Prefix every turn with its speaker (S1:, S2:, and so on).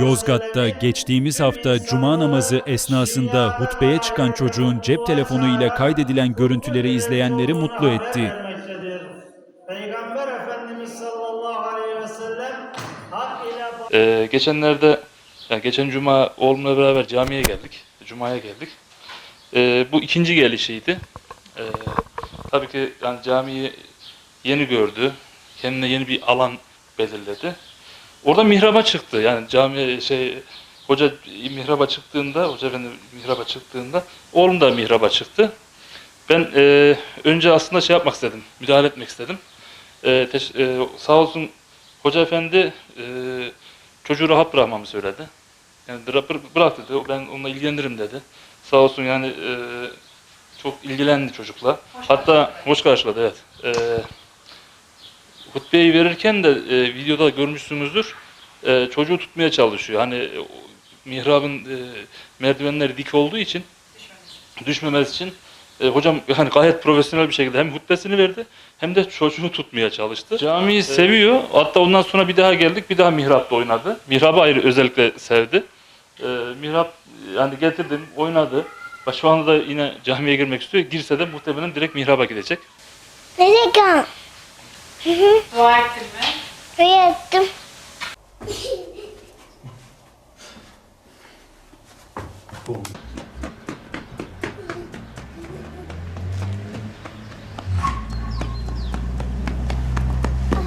S1: Yozgat'ta geçtiğimiz hafta cuma namazı esnasında hutbeye çıkan çocuğun cep telefonu ile kaydedilen görüntüleri izleyenleri mutlu etti.
S2: vermektedir. Peygamber Efendimiz sallallahu aleyhi ve sellem hak ile
S3: Ee, geçenlerde, yani geçen cuma oğlumla beraber camiye geldik. Cuma'ya geldik. Ee, bu ikinci gelişiydi. Ee, tabii ki yani camiyi yeni gördü. Kendine yeni bir alan belirledi. Orada mihraba çıktı. Yani cami şey hoca mihraba çıktığında, hoca efendi mihraba çıktığında oğlum da mihraba çıktı. Ben e, önce aslında şey yapmak istedim, müdahale etmek istedim. E, teş- e, sağ olsun hoca efendi e, çocuğu rahat bırakmamı söyledi. Yani bırak, bırak dedi, ben onunla ilgilenirim dedi. Sağ olsun yani e, çok ilgilendi çocukla. Hatta hoş karşıladı evet. E, hutbeyi verirken de e, videoda görmüşsünüzdür. E, çocuğu tutmaya çalışıyor. Hani e, mihrabın e, merdivenleri dik olduğu için düşmemesi için e, hocam yani gayet profesyonel bir şekilde hem hutbesini verdi hem de çocuğu tutmaya çalıştı. Camiyi seviyor. Hatta ondan sonra bir daha geldik. Bir daha mihrapta oynadı. Mihrabı ayrı özellikle sevdi. E, mihrap yani getirdim oynadı. Şu anda da yine camiye girmek istiyor. Girse de muhtemelen direkt mihraba gidecek.
S4: Meleka.
S5: Dua ettin mi?
S4: Buraya ettim.
S1: Boom.